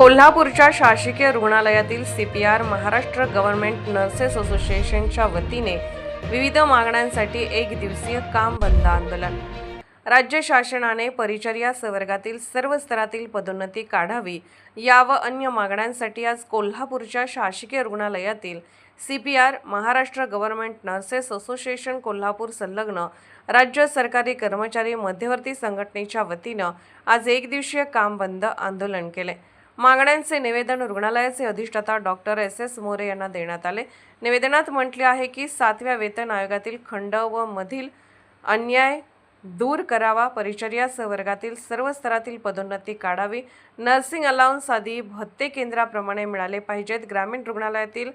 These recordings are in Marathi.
कोल्हापूरच्या शासकीय रुग्णालयातील C P R Maharashtra government nurses असोसिएशनच्या वतीने विविध मागण्यांसाठी एक दिवसीय काम बंद आंदोलन. राज्य शासनाने परिचर्या संवर्गातील सर्व स्तरातील पदोन्नती काढावी या व अन्य मागण्यांसाठी आज कोल्हापूरच्या शासकीय रुग्णालयातील C P R Maharashtra government nurses association Kolhapur संलग्न राज्य सरकारी कर्मचारी मध्यवर्ती संघटनेच्या वतीनं आज एक दिवसीय काम बंद आंदोलन केले. मागण्यांचे निवेदन रुग्णालयाचे अधिष्ठाता डॉक्टर एस एस मोरे यांना देण्यात आले. निवेदनात म्हटले आहे की सातव्या वेतन आयोगातील खंड व मधील अन्याय दूर करावा परिचर्या वर्गातील सर्व स्तरातील पदोन्नती काढावी नर्सिंग अलाउन्स आदी भत्ते केंद्राप्रमाणे मिळाले पाहिजेत. ग्रामीण रुग्णालयातील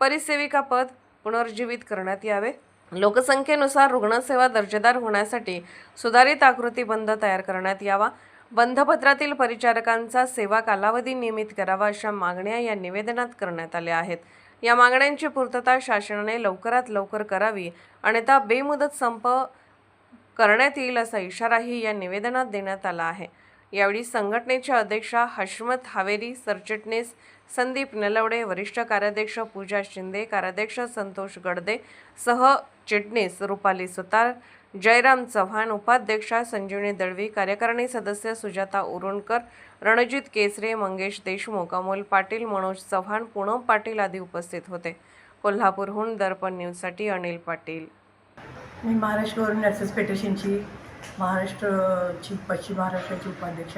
परिसेविका पद पुनर्जीवित करण्यात यावे. लोकसंख्येनुसार रुग्णसेवा दर्जेदार होण्यासाठी सुधारित आकृतीबंध तयार करण्यात यावा. बंधपत्रातील परिचारकांचा सेवा कालावधी नियमित करावा अशा मागण्या या निवेदनात करण्यात आल्या आहेत. या मागण्यांची पूर्तता शासनाने लवकरात लवकर करावी अन्यथा बेमुदत संप करण्यात येईल असा इशाराही या निवेदनात देण्यात आला आहे. यावेळी संघटनेच्या अध्यक्षा हशमत हावेरी सरचिटणीस संदीप नलवडे वरिष्ठ कार्याध्यक्ष पूजा शिंदे कार्याध्यक्ष संतोष गडदे सह चिटणीस रुपाली सुतार जयराम चव्हाण उपाध्यक्षा संजीवनी दळवी कार्यकारिणी सदस्य सुजाता उरुणकर रणजित केसरे मंगेश देशमुख अमोल पाटील मनोज चव्हाण पूनम पाटील आदी उपस्थित होते. कोल्हापूरहून दर्पण न्यूजसाठी अनिल पाटील. मी महाराष्ट्र नर्सेस फेडरेशनची महाराष्ट्रची पश्चिम महाराष्ट्राची उपाध्यक्ष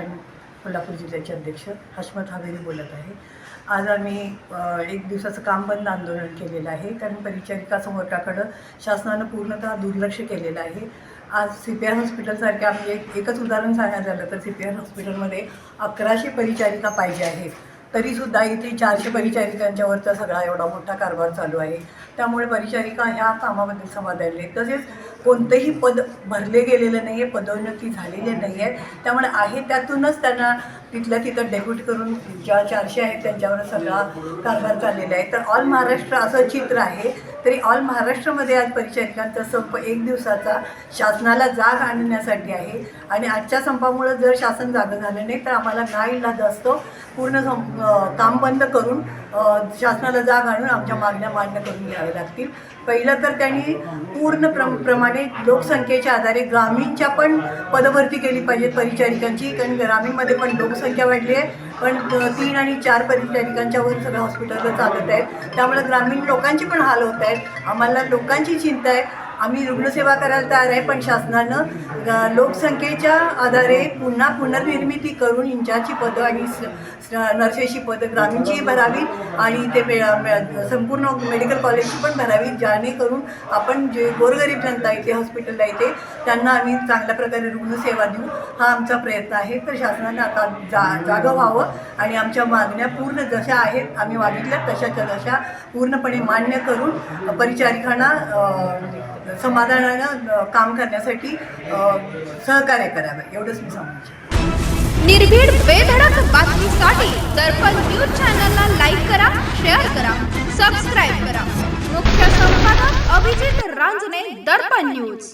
कोल्हापूर जिल्ह्याचे अध्यक्ष हशमत हावेरी बोलत आहे. आज आम्ही एक दिवसाचं काम बंद आंदोलन केलेलं आहे. कारण परिचारिका संवर्गाकडं शासनानं पूर्णतः दुर्लक्ष केलेलं आहे. आज सी पी आर हॉस्पिटलसारख्या म्हणजे एक एकच उदाहरण सांगायचं झालं तर सी पी आर हॉस्पिटलमध्ये अकराशे परिचारिका पाहिजे आहेत. तरीसुद्धा इथे चारशे परिचारिकांच्यावरचा सगळा एवढा मोठा कारभार चालू आहे. त्यामुळे परिचारिका ह्या कामाबद्दल समाधानी आहेत तसेच कोणतंही पद भरले गेलेलं नाही आहे पदोन्नती झालेली नाही आहे त्यामुळे आहे त्यातूनच त्यांना तिथल्या तिथं डेब्यूट करून ज्या चारशे आहेत त्यांच्यावर सगळा कारभार चाललेला आहे. तर ऑल महाराष्ट्र असं चित्र आहे. तरी ऑल महाराष्ट्रामध्ये आज परिचारिकांचा संप एक दिवसाचा शासनाला जाग आणण्यासाठी आहे. आणि आजच्या संपामुळं जर शासन जागं झालं नाही तर आम्हाला नाईलाज असतो पूर्ण संप काम बंद करून शासनाला जाग आणून आमच्या मागण्या मान्य करून घ्याव्या लागतील. पहिलं तर त्यांनी पूर्ण प्रम प्रमाणे लोकसंख्येच्या आधारे ग्रामीणच्या पण पदभरती केली पाहिजे परिचारिकांची. कारण ग्रामीणमध्ये पण लोकसंख्या वाढली आहे. पण तीन आणि चार परिचारिकांच्यावर सगळं हॉस्पिटलला चालत आहेत. त्यामुळे ग्रामीण लोकांची पण हाल होत आहेत. आम्हाला लोकांची चिंता आहे. आम्ही रुग्णसेवा करायला तयार आहे पण शासनानं लोकसंख्येच्या आधारे पुन्हा पुनर्निर्मिती करून इंचाची पदं आणि नर्सेसची पदं ग्रामीणचीही भरावी आणि ते मे- संपूर्ण मेडिकल कॉलेजची पण भरावी जेणेकरून आपण जे गोरगरीब जनता येते हॉस्पिटलला येते त्यांना आम्ही चांगल्या प्रकारे रुग्णसेवा देऊ हा आमचा प्रयत्न आहे. तर शासनानं आता जा जागं व्हावं आणि आमच्या मागण्या पूर्ण जशा आहेत आम्ही मागितल्या तशाच्या तशा पूर्णपणे मान्य करून परिचारिकांना समाधानानं काम करण्यासाठी सहकार्य करावं एवढंच मी सांगू निर्भीड बेधडक बातमीसाठी दर्पण न्यूज चॅनलला लाईक करा शेअर करा सबस्क्राईब करा. मुख्य संपादक अभिजित रांजणे दर्पण न्यूज.